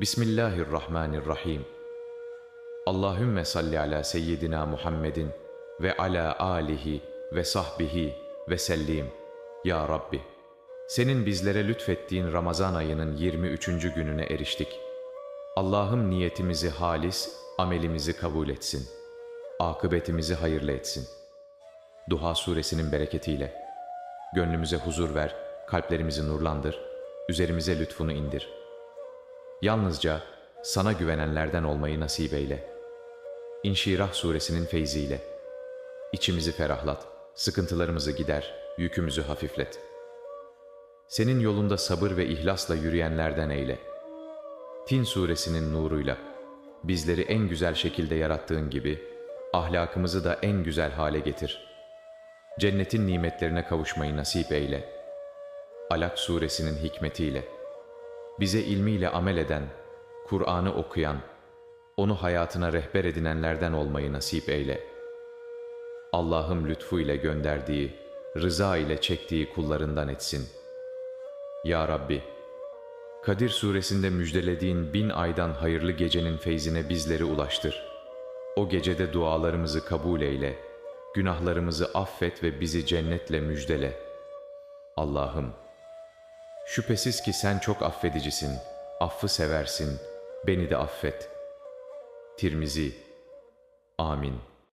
Bismillahirrahmanirrahim. Allahümme salli ala seyyidina Muhammedin ve ala alihi ve sahbihi ve sellim. Ya Rabbi, senin bizlere lütfettiğin Ramazan ayının 23. gününe eriştik. Allah'ım niyetimizi halis, amelimizi kabul etsin. Akıbetimizi hayırlı etsin. Duha suresinin bereketiyle. Gönlümüze huzur ver, kalplerimizi nurlandır, üzerimize lütfunu indir. Yalnızca sana güvenenlerden olmayı nasip eyle. İnşirah suresinin feyziyle. İçimizi ferahlat, sıkıntılarımızı gider, yükümüzü hafiflet. Senin yolunda sabır ve ihlasla yürüyenlerden eyle. Tin suresinin nuruyla bizleri en güzel şekilde yarattığın gibi ahlakımızı da en güzel hale getir. Cennetin nimetlerine kavuşmayı nasip eyle. Alak suresinin hikmetiyle bize ilmiyle amel eden, Kur'an'ı okuyan, onu hayatına rehber edinenlerden olmayı nasip eyle. Allah'ım lütfuyla gönderdiği, rıza ile çektiği kullarından etsin. Ya Rabbi, Kadir suresinde müjdelediğin bin aydan hayırlı gecenin feyzine bizleri ulaştır. O gecede dualarımızı kabul eyle, günahlarımızı affet ve bizi cennetle müjdele. Allah'ım, şüphesiz ki sen çok affedicisin, affı seversin, beni de affet. Tirmizi, Amin.